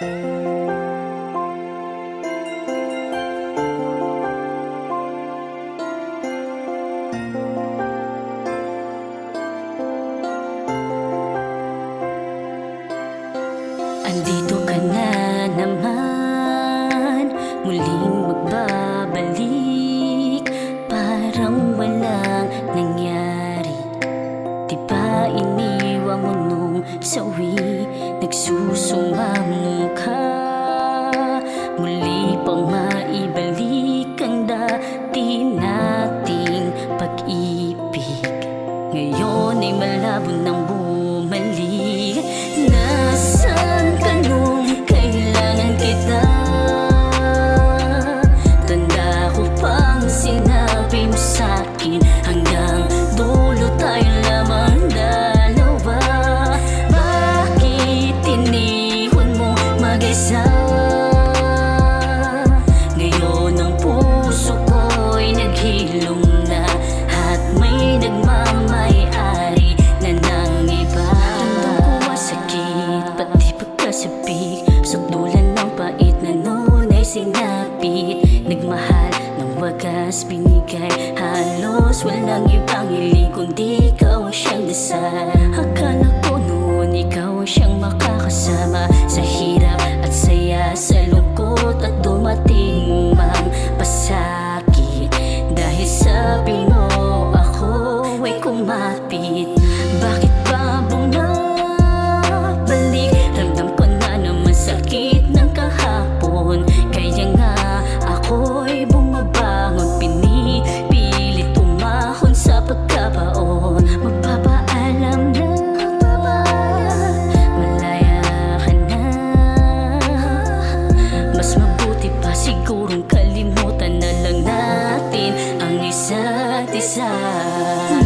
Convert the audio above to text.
Andito ka na naman Muling magbabalik. Parang walang nangyari. Di ba iniwan mo nung sawi Nagsusumamo ka Muli pang maibalik pag-ibig. Ngayon ay malabo ng buhay hinapit Nagmahal ng wagas binigay Halos. Walang ibang hili kundi ikaw siyang dasal. Akala ko noon ikaw siyang makakasama. Sa hirap at saya, sa lungkot at dumating mo mang pasakit. Dahil sa Pinoy ako ay kumapit. empatizar.